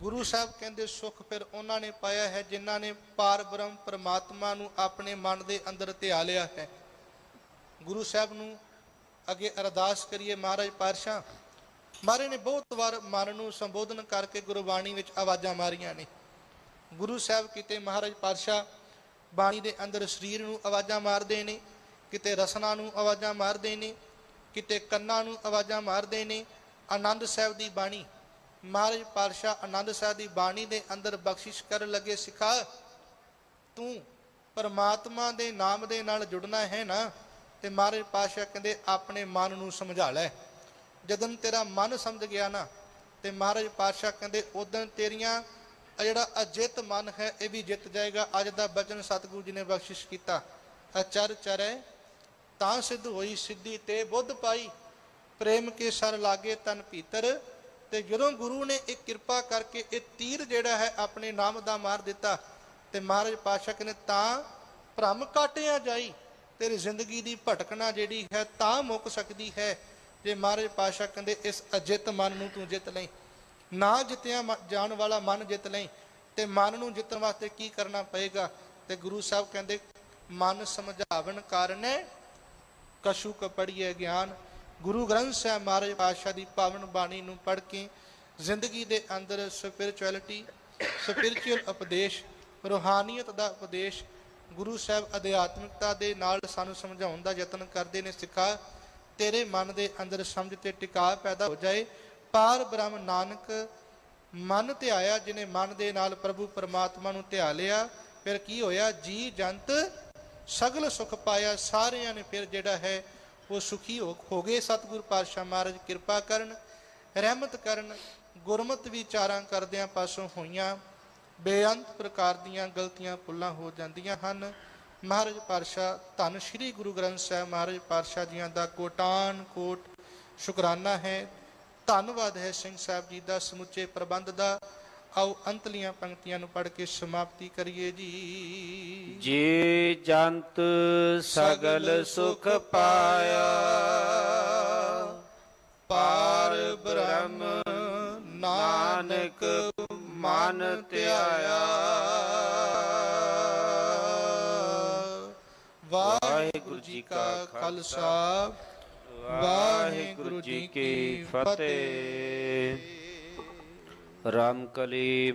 ਗੁਰੂ ਸਾਹਿਬ ਕਹਿੰਦੇ ਸੁਖ ਫਿਰ ਉਹਨਾਂ ਨੇ ਪਾਇਆ ਹੈ ਜਿਨ੍ਹਾਂ ਨੇ ਪਾਰ ਬ੍ਰਹਮ ਪਰਮਾਤਮਾ ਨੂੰ ਆਪਣੇ ਮਨ ਦੇ ਅੰਦਰ ਧਿਆ ਲਿਆ ਹੈ। ਗੁਰੂ ਸਾਹਿਬ ਨੂੰ ਅੱਗੇ ਅਰਦਾਸ ਕਰੀਏ ਮਹਾਰਾਜ ਪਾਤਸ਼ਾਹ। ਮਹਾਰਾਜ ਨੇ ਬਹੁਤ ਵਾਰ ਮਨ ਨੂੰ ਸੰਬੋਧਨ ਕਰਕੇ ਗੁਰਬਾਣੀ ਵਿੱਚ ਆਵਾਜ਼ਾਂ ਮਾਰੀਆਂ ਨੇ। ਗੁਰੂ ਸਾਹਿਬ ਕਿਤੇ ਮਹਾਰਾਜ ਪਾਤਸ਼ਾਹ ਬਾਣੀ ਦੇ ਅੰਦਰ ਸਰੀਰ ਨੂੰ ਆਵਾਜ਼ਾਂ ਮਾਰਦੇ ਨੇ, ਕਿਤੇ ਰਸਨਾ ਨੂੰ ਆਵਾਜ਼ਾਂ ਮਾਰਦੇ ਨੇ, ਕਿਤੇ ਕੰਨਾਂ ਨੂੰ ਆਵਾਜ਼ਾਂ ਮਾਰਦੇ ਨੇ। ਆਨੰਦ ਸਾਹਿਬ ਦੀ ਬਾਣੀ, ਮਹਾਰਾਜ ਪਾਤਸ਼ਾਹ ਆਨੰਦ ਸਾਹਿਬ ਦੀ ਬਾਣੀ ਦੇ ਅੰਦਰ ਬਖਸ਼ਿਸ਼ ਕਰਨ ਲੱਗੇ, ਸਿਖਾ, ਤੂੰ ਪਰਮਾਤਮਾ ਦੇ ਨਾਮ ਦੇ ਨਾਲ ਜੁੜਨਾ ਹੈ ਨਾ? ਤੇ ਮਹਾਰਾਜ ਪਾਤਸ਼ਾਹ ਕਹਿੰਦੇ, ਆਪਣੇ ਮਨ ਨੂੰ ਸਮਝਾ ਲੈ। ਜਦੋਂ ਤੇਰਾ ਮਨ ਸਮਝ ਗਿਆ ਨਾ, ਤੇ ਮਹਾਰਾਜ ਪਾਤਸ਼ਾਹ ਕਹਿੰਦੇ ਉਦੋਂ ਤੇਰੀਆਂ ਆ ਜਿਹੜਾ ਅਜਿੱਤ ਮਨ ਹੈ, ਇਹ ਵੀ ਜਿੱਤ ਜਾਏਗਾ। ਅੱਜ ਦਾ ਬਚਨ ਸਤਿਗੁਰੂ ਜੀ ਨੇ ਬਖਸ਼ਿਸ਼ ਕੀਤਾ। ਅਚਰ ਚਰੈ ਤਾਂ ਸਿੱਧ ਹੋਈ ਸਿੱਧੀ ਤੇ ਬੁੱਧ ਪਾਈ। ਪ੍ਰੇਮ ਕੇ ਸਰ ਲਾਗੇ ਤਨ ਭੀਤਰ। ਤੇ ਜਦੋਂ ਗੁਰੂ ਨੇ ਇਹ ਕਿਰਪਾ ਕਰਕੇ ਇਹ ਤੀਰ ਜਿਹੜਾ ਹੈ, ਆਪਣੇ ਨਾਮ ਦਾ ਮਾਰ ਦਿੱਤਾ ਤੇ ਮਹਾਰਾਜ ਪਾਤਸ਼ਾਹ ਨੇ ਤਾਂ ਭ੍ਰਮ ਕਾਟਿਆ ਜਾਈ, ਤੇਰੀ ਜ਼ਿੰਦਗੀ ਦੀ ਭਟਕਣਾ ਜਿਹੜੀ ਹੈ, ਤਾਂ ਮੁੱਕ ਸਕਦੀ ਹੈ। ਜੇ ਮਹਾਰਾਜ ਪਾਤਸ਼ਾਹ ਕਹਿੰਦੇ, ਇਸ ਅਜਿੱਤ ਮਨ ਨੂੰ ਤੂੰ ਜਿੱਤ ਲਈ। ਨਾ ਜਿੱਤਿਆ ਜਾਣ ਵਾਲਾ ਮਨ ਜਿੱਤ ਲਈ। ਤੇ ਮਨ ਨੂੰ ਜਿੱਤਣ ਵਾਸਤੇ ਕੀ ਕਰਨਾ ਪਏਗਾ? ਤੇ ਗੁਰੂ ਸਾਹਿਬ ਕਹਿੰਦੇ, ਮਨ ਸਮਝਾਵਣ ਕਾਰਨੇ ਕਛੂ ਕ ਗਿਆਨ। ਗੁਰੂ ਗ੍ਰੰਥ ਸਾਹਿਬ ਮਹਾਰਾਜ ਪਾਤਸ਼ਾਹ ਦੀ ਪਾਵਨ ਬਾਣੀ ਨੂੰ ਪੜ੍ਹ ਕੇ ਜ਼ਿੰਦਗੀ ਦੇ ਅੰਦਰ ਸਪਿਰਚੁਅਲਿਟੀ, ਸਪਿਰਚੁਅਲ ਉਪਦੇਸ਼, ਰੂਹਾਨੀਅਤ ਦਾ ਉਪਦੇਸ਼ ਗੁਰੂ ਸਾਹਿਬ ਅਧਿਆਤਮਿਕਤਾ ਦੇ ਨਾਲ ਸਾਨੂੰ ਸਮਝਾਉਣ ਦਾ ਯਤਨ ਕਰਦੇ ਨੇ, ਸਿੱਖਾ ਤੇਰੇ ਮਨ ਦੇ ਅੰਦਰ ਸਮਝ ਤੇ ਟਿਕਾ ਪੈਦਾ ਹੋ ਜਾਏ। ਪਾਰ ਬ੍ਰਹਮ ਨਾਨਕ ਮਨ ਧਿਆਇਆ, ਜਿਨੇ ਮਨ ਦੇ ਨਾਲ ਪ੍ਰਭੂ ਪਰਮਾਤਮਾ ਨੂੰ ਧਿਆ ਲਿਆ, ਫਿਰ ਕੀ ਹੋਇਆ? ਜੀ ਜੰਤ ਸਗਲ ਸੁਖ ਪਾਇਆ, ਸਾਰਿਆਂ ਨੇ ਫਿਰ ਜਿਹੜਾ ਹੈ ਉਹ ਸੁਖੀ ਹੋ ਹੋ ਗਏ। ਸਤਿਗੁਰ ਪਾਤਸ਼ਾਹ ਮਹਾਰਾਜ ਕਿਰਪਾ ਕਰਨ, ਰਹਿਮਤ ਕਰਨ, ਗੁਰਮਤ ਵਿਚਾਰਾਂ ਕਰਦਿਆਂ ਪਾਸੋਂ ਹੋਈਆਂ। ਬੇਅੰਤ ਪ੍ਰਕਾਰ ਦੀਆਂ ਗਲਤੀਆਂ ਭੁੱਲਾਂ ਹੋ ਜਾਂਦੀਆਂ ਹਨ। ਮਹਾਰਾਜ ਪਾਤਸ਼ਾਹ, ਧੰਨ ਸ਼੍ਰੀ ਗੁਰੂ ਗ੍ਰੰਥ ਸਾਹਿਬ ਮਹਾਰਾਜ ਪਾਤਸ਼ਾਹ ਜੀਆਂ ਦਾ ਕੋਟਾਨ ਕੋਟ ਸ਼ੁਕਰਾਨਾ ਹੈ। ਧੰਨਵਾਦ ਹੈ ਸਿੰਘ ਸਾਹਿਬ ਜੀ ਦਾ ਸਮੁੱਚੇ ਪ੍ਰਬੰਧ ਦਾ। ਆਓ ਅੰਤਲੀਆਂ ਪੰਕਤੀਆਂ ਨੂੰ ਪੜ੍ਹ ਕੇ ਸਮਾਪਤੀ ਕਰੀਏ ਜੀ। ਜੇ ਜੰਤ ਸਗਲ ਸੁਖ ਪਾਇਆ ਪਾਰ ਬ੍ਰਹਮ ਨਾਨਕ ਮਨ ਧਿਆਇਆ। ਵਾਹਿਗੁਰੂ ਜੀ ਕਾ ਖਾਲਸਾ। ਵਾਹਿਗੁਰੂ ਜੀ ਕੀ ਫਤਿਹ। ਰਾਮ ਕਲੀ